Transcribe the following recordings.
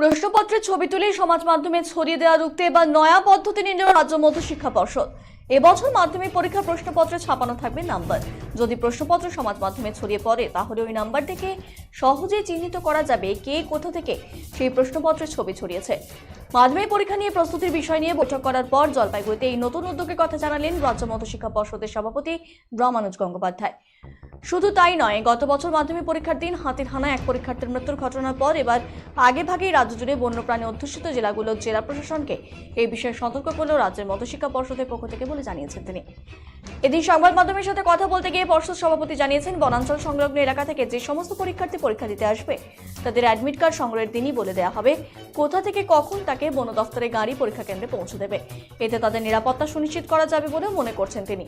প্রশ্নপত্রের ছবি তুলে সমাজ মাধ্যমে ছড়িয়ে দেওয়া রুখতে এবার নয়া পদ্ধতি নিল রাজ্য মধ্যশিক্ষা পর্ষদ। এবছর মাধ্যমিক পরীক্ষার প্রশ্নপত্রে ছাপানো থাকবে নাম্বার। যদি প্রশ্নপত্র সমাজ মাধ্যমে ছড়িয়ে পড়ে, তাহলে ওই নাম্বার থেকে সহজেই চিহ্নিত করা যাবে কে কোথা থেকে সেই প্রশ্নপত্রের ছবি ছড়িয়েছে। মাধ্যমিক পরীক্ষা নিয়ে প্রস্তুতির বিষয় নিয়ে বৈঠক করার পর জলপাইগুড়িতে এই নতুন উদ্যোগের কথা জানালেন রাজ্য মধ্যশিক্ষা পর্ষদের সভাপতি রমানুজ গঙ্গোপাধ্যায়। শুধু তাই নয়, গত বছর মাধ্যমিক পরীক্ষার দিন হাতির হানায় এক পরীক্ষার্থীর মৃত্যুর ঘটনার পর এবার আগে ভাগেই রাজ্য জুড়ে বন্যপ্রাণী অধ্যুষিত জেলাগুলোর জেলা প্রশাসনকে এই বিষয়ে সতর্ক করলেও রাজ্যের মধ্যশিক্ষা পর্ষদের পক্ষ থেকে বলে জানিয়েছেন তিনি। এদিন সংবাদ মাধ্যমের সাথে কথা বলতে গিয়ে পর্ষদ সভাপতি জানিয়েছেন, বনাঞ্চল সংলগ্ন এলাকা থেকে যে সমস্ত পরীক্ষার্থী পরীক্ষা দিতে আসবে, তাদের অ্যাডমিট কার্ড সংগ্রহের দিনই বলে দেওয়া হবে কোথা থেকে কখন তাকে বন দফতরে গাড়ি পরীক্ষা কেন্দ্রে পৌঁছে দেবে। এতে তাদের নিরাপত্তা সুনিশ্চিত করা যাবে বলেও মনে করছেন তিনি।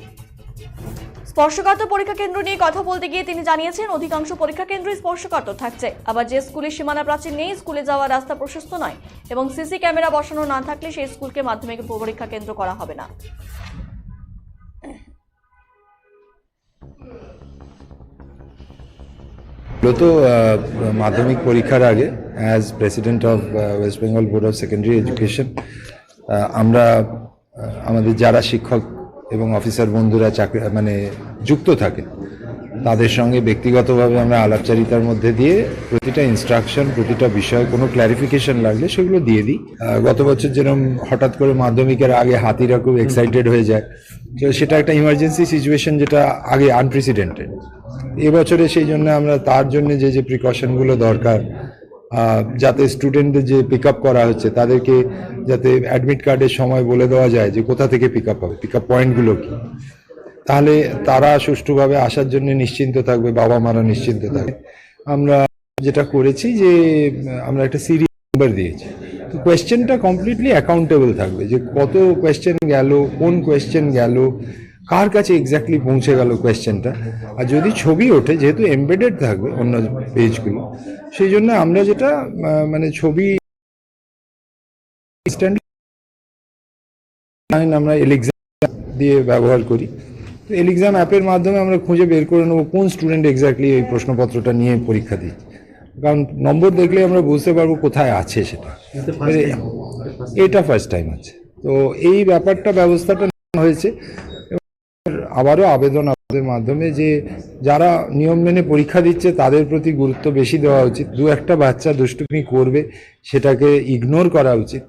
স্পর্শকাতর পরীক্ষা কেন্দ্র নিয়ে কথা বলতে গিয়ে তিনি জানিয়েছেন, অধিকাংশ পরীক্ষা কেন্দ্রই স্পর্শকাতর থাকছে। আবার যে স্কুলের সীমানা প্রাচীর নেই, স্কুলে যাওয়ার রাস্তা প্রশস্ত নয় এবং সিসি ক্যামেরা বসানো না থাকলে সেই স্কুলকে মাধ্যমিক পরীক্ষা কেন্দ্র করা হবে না। মূলত মাধ্যমিক পরীক্ষার আগে as president of West Bengal board of secondary education আমরা আমাদের যারা শিক্ষক এবং অফিসার বন্ধুরা চাকরি মানে যুক্ত থাকে, তাদের সঙ্গে ব্যক্তিগতভাবে আমরা আলাপচারিতার মধ্যে দিয়ে প্রতিটা ইনস্ট্রাকশন প্রতিটা বিষয়ে, কোনো ক্ল্যারিফিকেশন লাগলে সেগুলো দিয়ে দিই। গত বছর যেরকম হঠাৎ করে মাধ্যমিকের আগে হাতিরা খুব এক্সাইটেড হয়ে যায়, তো সেটা একটা ইমার্জেন্সি সিচুয়েশন যেটা আগে আনপ্রেসিডেন্টেড এবছরে সেই জন্য আমরা তার জন্য যে যে প্রিকশনগুলো দরকার যাতে স্টুডেন্টদের যে পিক করা হচ্ছে, তাদেরকে যাতে অ্যাডমিট কার্ডের সময় বলে দেওয়া যায় যে কোথা থেকে পিক আপ হবে পিক আপ পয়েন্টগুলো কি। তাহলে তারা সুষ্ঠুভাবে আসার জন্য নিশ্চিন্ত থাকবে, বাবা মারা নিশ্চিন্ত থাকবে। আমরা যেটা করেছি যে, আমরা একটা সিরিজ নাম্বার দিয়েছি। তো কোয়েশ্চেনটা কমপ্লিটলি অ্যাকাউন্টেবল থাকবে যে কত কোয়েশ্চেন গেল, কোন কোয়েশ্চেন গেল কার কাছে এক্স্যাক্টলি পৌঁছে গেল কোয়েশ্চেনটা আর যদি ছবি ওঠে যেহেতু এমবেডেড থাকবে অন্য পেজগুলো সেই জন্য আমরা যেটা মানে ছবি আমরা এলিক্সাম দিয়ে ব্যবহার করি। তো এলিক্সাম অ্যাপের মাধ্যমে আমরা খুঁজে বের করে নেব কোন স্টুডেন্ট এক্স্যাক্টলি এই প্রশ্নপত্রটা নিয়ে পরীক্ষা দিচ্ছে। কারণ নম্বর দেখলে আমরা বুঝতে পারব কোথায় আছে সেটা। এটা ফার্স্ট টাইম আছে। তো এই ব্যাপারটা ব্যবস্থাটা নেওয়া হয়েছে। আবারও আবেদন আমাদের মাধ্যমে যে যারা নিয়ম মেনে পরীক্ষা দিচ্ছে, তাদের প্রতি গুরুত্ব বেশি দেওয়া উচিত। দু একটা বাচ্চা দুষ্টুমি করবে, সেটাকে ইগনোর করা উচিত।